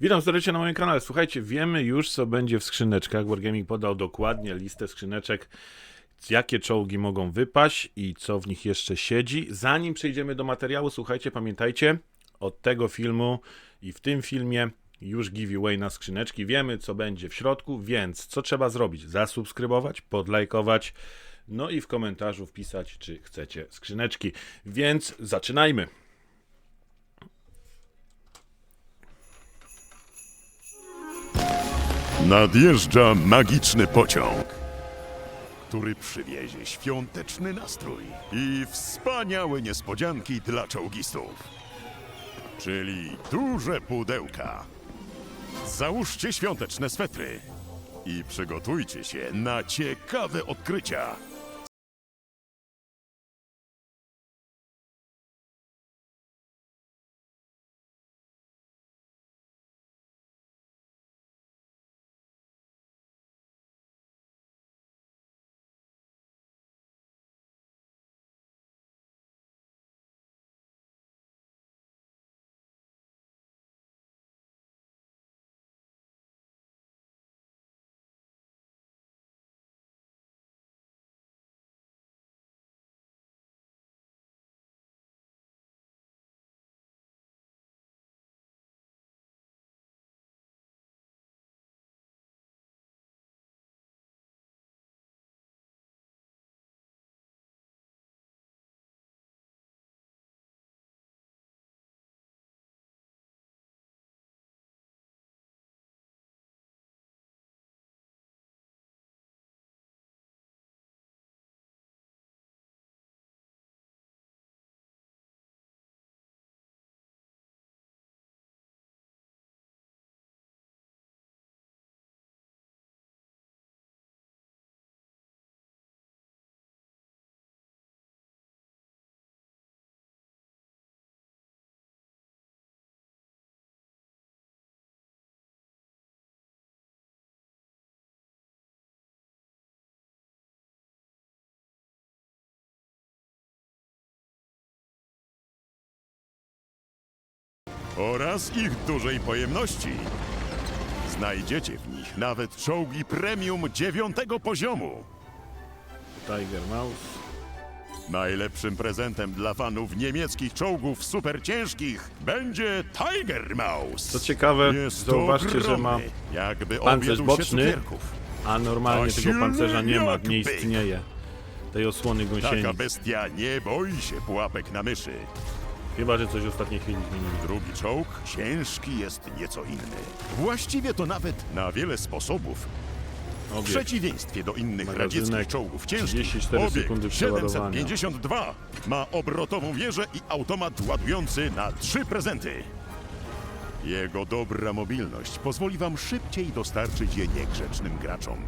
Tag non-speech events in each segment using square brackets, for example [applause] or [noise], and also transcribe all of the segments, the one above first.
Witam serdecznie na moim kanale. Słuchajcie, wiemy już, co będzie w skrzyneczkach. Wargaming podał dokładnie listę skrzyneczek, jakie czołgi mogą wypaść i co w nich jeszcze siedzi. Zanim przejdziemy do materiału, słuchajcie, pamiętajcie, od tego filmu i w tym filmie już giveaway na skrzyneczki. Wiemy, co będzie w środku, więc co trzeba zrobić? Zasubskrybować, podlajkować, no i w komentarzu wpisać, czy chcecie skrzyneczki. Więc zaczynajmy. Nadjeżdża magiczny pociąg, który przywiezie świąteczny nastrój i wspaniałe niespodzianki dla czołgistów. Czyli duże pudełka. Załóżcie świąteczne swetry i przygotujcie się na ciekawe odkrycia. Oraz ich dużej pojemności. Znajdziecie w nich nawet czołgi premium dziewiątego poziomu. Tiger Mouse. Najlepszym prezentem dla fanów niemieckich czołgów superciężkich będzie Tiger Mouse. Co ciekawe, Jest zauważcie, że ma ogromny, jakby pancerz się boczny, cukierków. a normalnie A tego silny pancerza nie ma, jak nie byk. istnieje. Tej osłony gąsieni. Taka bestia nie boi się pułapek na myszy. Chyba, że coś w ostatniej chwili zmienili. Drugi czołg ciężki jest nieco inny. Właściwie to nawet na wiele sposobów W Obiekt. przeciwieństwie do innych Magazynek, radzieckich czołgów ciężkich, 34 obiekt sekundy przeładowania. 752 ma obrotową wieżę i automat ładujący na trzy prezenty. Jego dobra mobilność pozwoli wam szybciej dostarczyć je niegrzecznym graczom.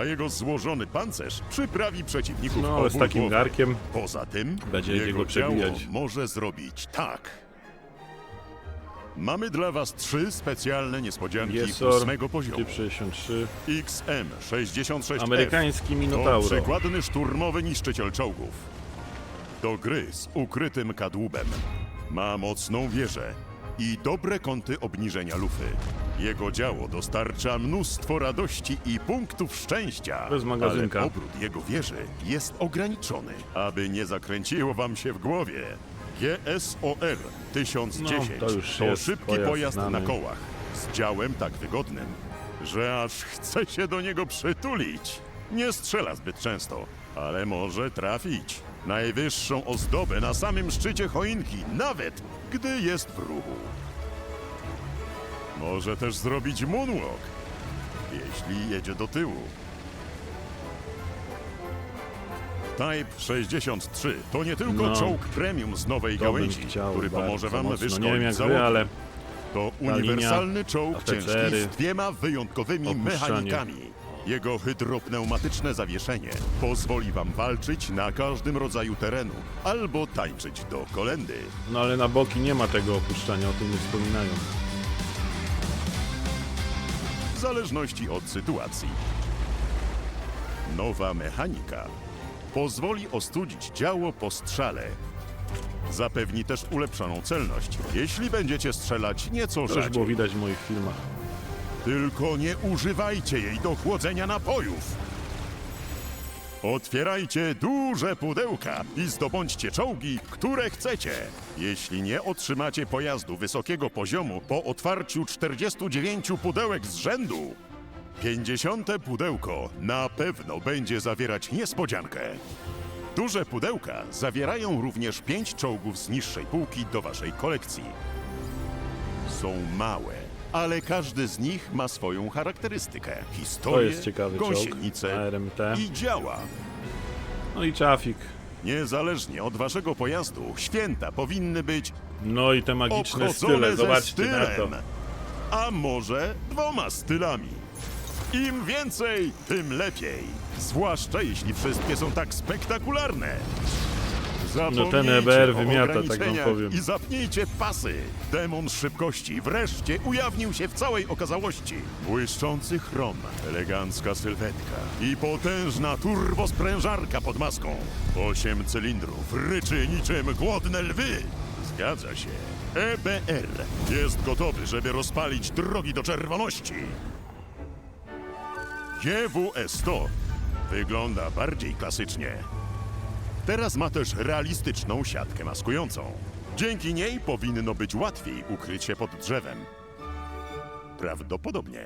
A jego złożony pancerz przyprawi przeciwników No, ale z takim głowy. garkiem Poza tym Będzie jego jego ciało przebijać. może zrobić tak. Mamy dla was trzy specjalne niespodzianki Jesor, ósmego poziomu. typ 63. XM66F Amerykański to Minotauro. przykładny szturmowy niszczyciel czołgów. To gry z ukrytym kadłubem. Ma mocną wieżę i dobre kąty obniżenia lufy. Jego działo dostarcza mnóstwo radości i punktów szczęścia. Bez magazynka. Ale obrót jego wieży jest ograniczony, aby nie zakręciło wam się w głowie. GSOR 1010 No, to już to jest szybki pojazd pojazd znany. na kołach z działem tak wygodnym, że aż chce się do niego przytulić. Nie strzela zbyt często, ale może trafić. Najwyższą ozdobę na samym szczycie choinki, nawet gdy jest w ruchu. Może też zrobić moonwalk, jeśli jedzie do tyłu. Type 63 to nie tylko No. czołg premium z nowej To bym gałęzi, chciał który bardzo pomoże wam mocno. wyszkolić Nie wiem jak załogi. wy, ale To linia, uniwersalny czołg ciężki z dwiema wyjątkowymi opuszczanie. mechanikami. Jego hydropneumatyczne zawieszenie pozwoli wam walczyć na każdym rodzaju terenu albo tańczyć do kolendy. no ale na boki nie ma tego opuszczania, o tym nie wspominają. W zależności od sytuacji. Nowa mechanika pozwoli ostudzić działo po strzale Zapewni też ulepszoną celność, jeśli będziecie strzelać nieco To już rzadziej. było widać w moich filmach. Tylko nie używajcie jej do chłodzenia napojów. Otwierajcie duże pudełka i zdobądźcie czołgi, które chcecie. Jeśli nie otrzymacie pojazdu wysokiego poziomu po otwarciu 49 pudełek z rzędu, 50 pudełko na pewno będzie zawierać niespodziankę. Duże pudełka zawierają również 5 czołgów z niższej półki do waszej kolekcji są małe, ale każdy z nich ma swoją charakterystykę, historię, To jest ciekawy czołg. gąsienicę ARMT. i działa. No i trafik. Niezależnie od waszego pojazdu, święta powinny być No i te magiczne obchodzone style, ze zobaczcie na to. stylem. A może dwoma stylami. Im więcej, tym lepiej. Zwłaszcza jeśli wszystkie są tak spektakularne. No ten EBR wymiata, tak wam powiem. I zapnijcie pasy. Demon szybkości wreszcie ujawnił się w całej okazałości. Błyszczący chrom, elegancka sylwetka i potężna turbosprężarka pod maską. Osiem cylindrów ryczy niczym głodne lwy. Zgadza się. EBR jest gotowy, żeby rozpalić drogi do czerwoności. GWS-100 wygląda bardziej klasycznie. Teraz ma też realistyczną siatkę maskującą. Dzięki niej powinno być łatwiej ukryć się pod drzewem. Prawdopodobnie.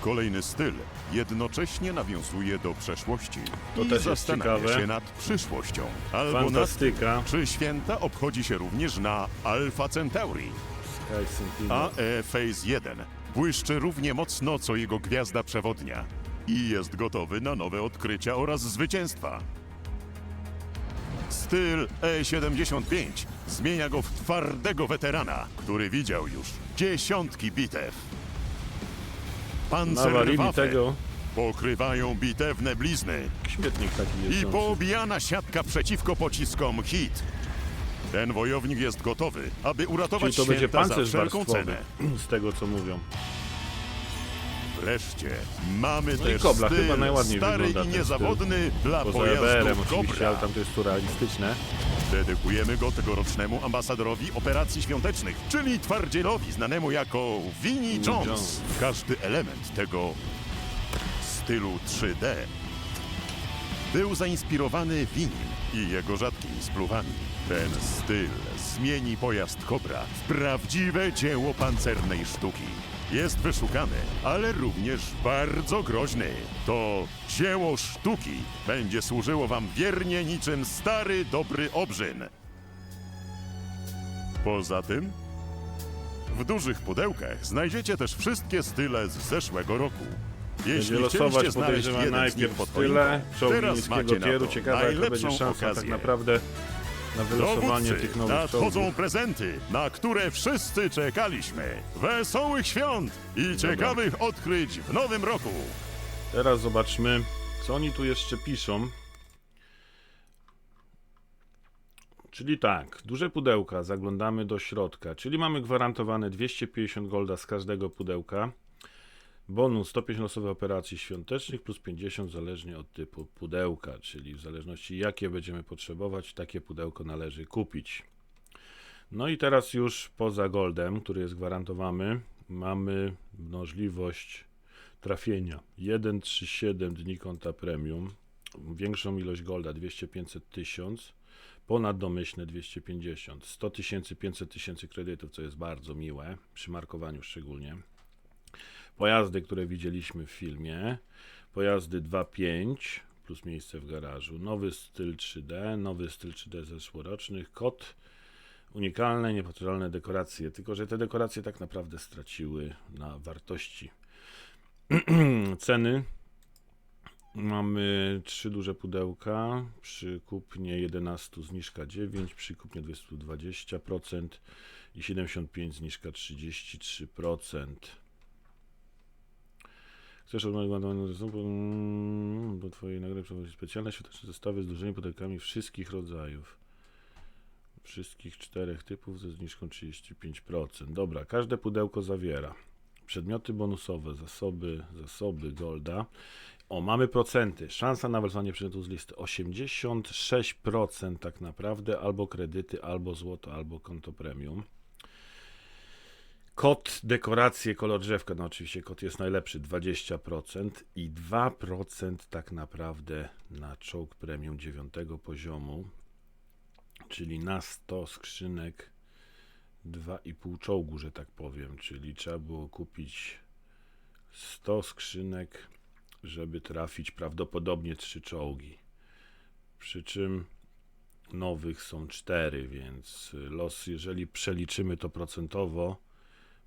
Kolejny styl jednocześnie nawiązuje do przeszłości To i też jest zastanawia ciekawe. się nad przyszłością. Albo nad tym, Fantastyka. czy święta obchodzi się również na Alpha Centauri. Sky Sentinel. AE Phase 1 błyszczy równie mocno co jego gwiazda przewodnia i jest gotowy na nowe odkrycia oraz zwycięstwa. Styl E75 zmienia go w twardego weterana, który widział już dziesiątki bitew. Nawalili tego. pokrywają bitewne blizny Śmietnik taki i jeżdżący. poobijana siatka przeciwko pociskom hit. Ten wojownik jest gotowy, aby uratować Czyli to będzie święta za pancerz wszelką warstwowy, cenę. [clears throat] z tego co mówią. Wreszcie mamy No też Kobla styl chyba najładniej stary wygląda i ten niezawodny dla Poza EBR-em oczywiście, ale tam to jest tu realistyczne. Dedykujemy go tegorocznemu ambasadorowi operacji świątecznych, czyli twardzielowi znanemu jako Vinnie Jones. Jones. Każdy element tego stylu 3D był zainspirowany Winim i jego rzadkimi spluwami. Ten styl zmieni pojazd Cobra w prawdziwe dzieło pancernej sztuki. Jest wyszukany, ale również bardzo groźny. To dzieło sztuki będzie służyło wam wiernie niczym stary, dobry obrzyn. Poza tym, w dużych pudełkach znajdziecie też wszystkie style z zeszłego roku. Będzie Jeśli losować chcieliście znaleźć podejrzewam jeden z nich najpierw pod style, choinką, czołgi teraz niskiego macie na tieru. to Ciekawe jaka będzie najlepszą szansa tak okazję. naprawdę na wylosowanie Dowódcy, tych nowych nadchodzą czołgów. prezenty, na które wszyscy czekaliśmy. Wesołych świąt i ciekawych odkryć w nowym roku. Teraz zobaczmy, co oni tu jeszcze piszą. Czyli tak, duże pudełka, zaglądamy do środka, czyli mamy gwarantowane 250 golda z każdego pudełka. Bonus 150 losowych operacji świątecznych plus 50 zależnie od typu pudełka, czyli w zależności jakie będziemy potrzebować, takie pudełko należy kupić. No i teraz już poza goldem, który jest gwarantowany, mamy możliwość trafienia 137 dni konta premium, większą ilość golda 200, 500, 1000, ponad domyślne 250, 100 tysięcy, 500 tysięcy kredytów, co jest bardzo miłe, przy markowaniu szczególnie. Pojazdy, które widzieliśmy w filmie, pojazdy 2.5 plus miejsce w garażu, nowy styl 3D, nowy styl 3D zeszłorocznych, kod unikalne, niepowtarzalne dekoracje, tylko że te dekoracje tak naprawdę straciły na wartości. [clears throat] Ceny. Mamy trzy duże pudełka. Przy kupnie 11 zniżka 9, przy kupnie 200 20% i 75 zniżka 33%. Chcesz odnowić do Twojej nagrody przewozić specjalne świąteczne zestawy z dużymi pudełkami wszystkich rodzajów. Wszystkich czterech typów ze zniżką 35%. Dobra, każde pudełko zawiera przedmioty bonusowe, zasoby, zasoby golda O, mamy procenty. Szansa na wezwanie przedmiotu z listy 86% tak naprawdę, albo kredyty, albo złoto, albo konto premium. Kod, dekoracje, kolor drzewka, no oczywiście kod jest najlepszy, 20% i 2% tak naprawdę na czołg premium 9 poziomu, czyli na 100 skrzynek 2,5 czołgu, że tak powiem, czyli trzeba było kupić 100 skrzynek, żeby trafić prawdopodobnie 3 czołgi. Przy czym nowych są 4, więc los, jeżeli przeliczymy to procentowo,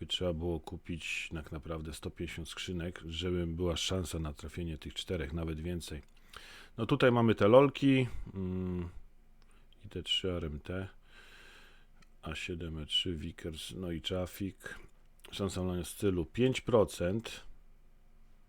by trzeba było kupić tak naprawdę 150 skrzynek, żeby była szansa na trafienie tych czterech, nawet więcej. No tutaj mamy te lolki mm, i te 3 RMT, A7, E3, Vickers, no i Traffic. Szansa na stylu 5%,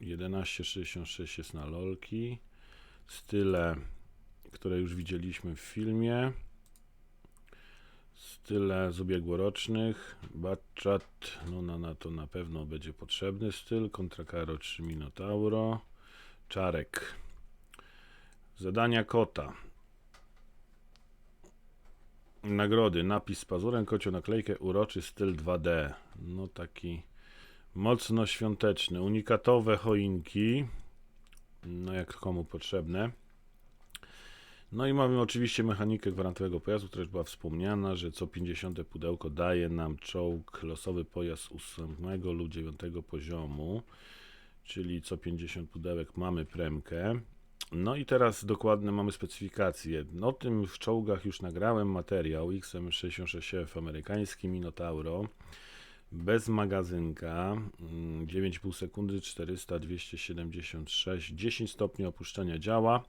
11,66 jest na lolki. Style, które już widzieliśmy w filmie. Style z ubiegłorocznych. Batchat, no na, na to na pewno będzie potrzebny styl. Contra Caro 3 Minotauro. Czarek. Zadania kota. Nagrody. Napis z pazurem, kocią naklejkę, uroczy styl 2D. No taki mocno świąteczny. Unikatowe choinki. No jak komu potrzebne. No i mamy oczywiście mechanikę gwarantowego pojazdu, która już była wspomniana, że co 50 pudełko daje nam czołg losowy pojazd 8 lub 9 poziomu, czyli co 50 pudełek mamy premkę. No i teraz dokładne mamy specyfikacje. No tym w czołgach już nagrałem materiał XM66F amerykański Minotauro bez magazynka mm, 9,5 sekundy 400 276 10 stopni opuszczenia działa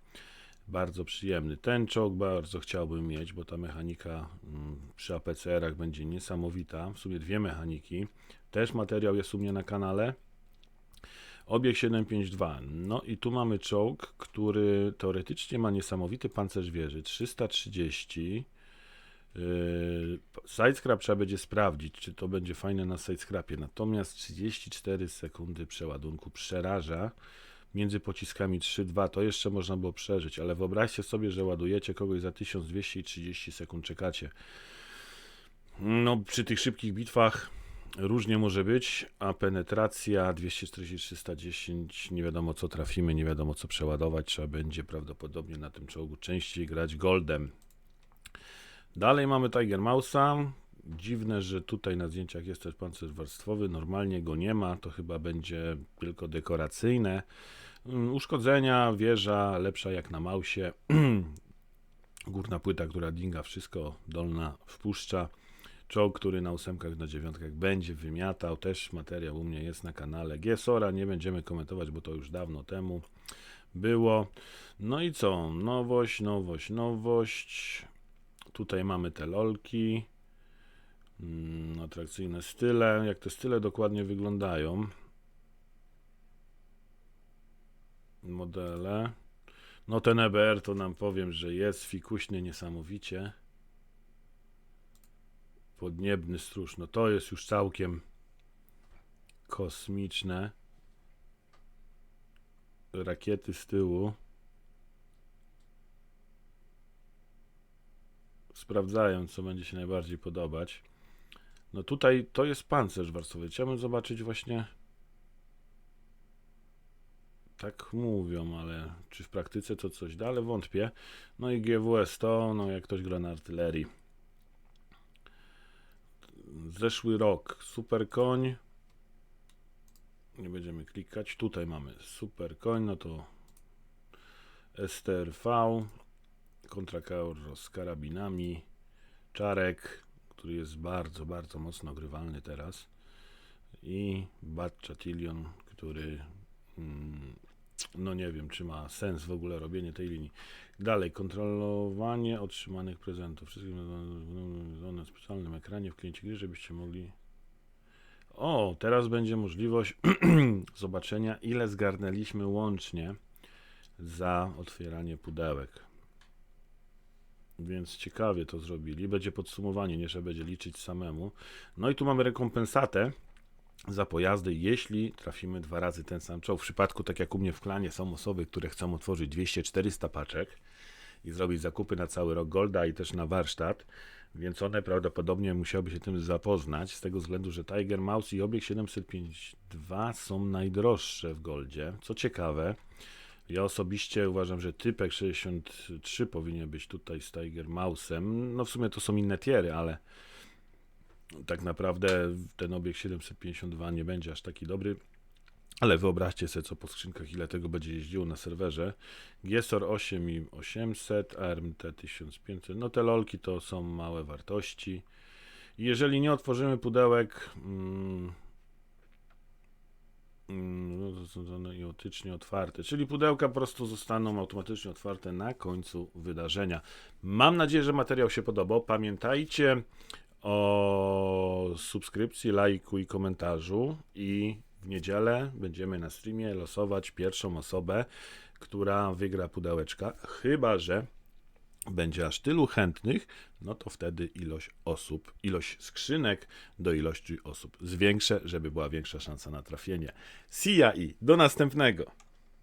bardzo przyjemny. Ten czołg bardzo chciałbym mieć, bo ta mechanika mm, przy APCR-ach będzie niesamowita. W sumie dwie mechaniki. Też materiał jest u mnie na kanale. Obieg 752. No i tu mamy czołg, który teoretycznie ma niesamowity pancerz wieży. 330. Yy, Sidescrap trzeba będzie sprawdzić, czy to będzie fajne na sidescrapie. Natomiast 34 sekundy przeładunku przeraża między pociskami 3-2 to jeszcze można było przeżyć, ale wyobraźcie sobie, że ładujecie kogoś za 1230 sekund, czekacie. No, przy tych szybkich bitwach różnie może być, a penetracja 240-310, nie wiadomo co trafimy, nie wiadomo co przeładować, trzeba będzie prawdopodobnie na tym czołgu częściej grać goldem. Dalej mamy Tiger Mouse'a. Dziwne, że tutaj na zdjęciach jest też pancerz warstwowy. Normalnie go nie ma, to chyba będzie tylko dekoracyjne. Mm, Uszkodzenia, wieża lepsza jak na Mausie. [clears throat] Górna płyta, która dinga wszystko, dolna wpuszcza. Czołg, który na ósemkach, na dziewiątkach będzie wymiatał. Też materiał u mnie jest na kanale. Giesora nie będziemy komentować, bo to już dawno temu było. No i co? Nowość, nowość, nowość. Tutaj mamy te lolki. Mm, atrakcyjne style. Jak te style dokładnie wyglądają? Modele. No ten EBR to nam powiem, że jest fikuśny niesamowicie. Podniebny stróż. No to jest już całkiem kosmiczne. Rakiety z tyłu. Sprawdzają, co będzie się najbardziej podobać. No tutaj to jest pancerz warstwowy. Chciałbym zobaczyć właśnie. Tak mówią, ale czy w praktyce to coś da, ale wątpię. No i GWS to, no jak ktoś gra na artylerii. Zeszły rok. Super koń. Nie będziemy klikać. Tutaj mamy super koń, no to STRV. Kontra z karabinami. Czarek, który jest bardzo, bardzo mocno grywalny teraz. I Bat Chatilion, który mm, no nie wiem, czy ma sens w ogóle robienie tej linii. Dalej, kontrolowanie otrzymanych prezentów. Wszystkie na specjalnym ekranie w kliencie gry, żebyście mogli. O, teraz będzie możliwość [clears throat] zobaczenia, ile zgarnęliśmy łącznie za otwieranie pudełek. Więc ciekawie to zrobili. Będzie podsumowanie, nie trzeba będzie liczyć samemu. No i tu mamy rekompensatę za pojazdy, jeśli trafimy dwa razy ten sam czołg. W przypadku, tak jak u mnie w klanie, są osoby, które chcą otworzyć 200-400 paczek i zrobić zakupy na cały rok Golda i też na warsztat, więc one prawdopodobnie musiałyby się tym zapoznać, z tego względu, że Tiger Mouse i Obieg 752 są najdroższe w Goldzie. Co ciekawe, ja osobiście uważam, że typek 63 powinien być tutaj z Tiger Mouse'em. No w sumie to są inne tiery, ale tak naprawdę ten obieg 752 nie będzie aż taki dobry. Ale wyobraźcie sobie, co po skrzynkach, ile tego będzie jeździło na serwerze. GSOR 8 i 800, ARMT 1500. No te lolki to są małe wartości. Jeżeli nie otworzymy pudełek, mm, mm, no automatycznie otwarte, czyli pudełka po prostu zostaną automatycznie otwarte na końcu wydarzenia. Mam nadzieję, że materiał się podobał. Pamiętajcie o subskrypcji, lajku i komentarzu i w niedzielę będziemy na streamie losować pierwszą osobę, która wygra pudełeczka, chyba że będzie aż tylu chętnych, no to wtedy ilość osób, ilość skrzynek do ilości osób zwiększę, żeby była większa szansa na trafienie. See ya i do następnego!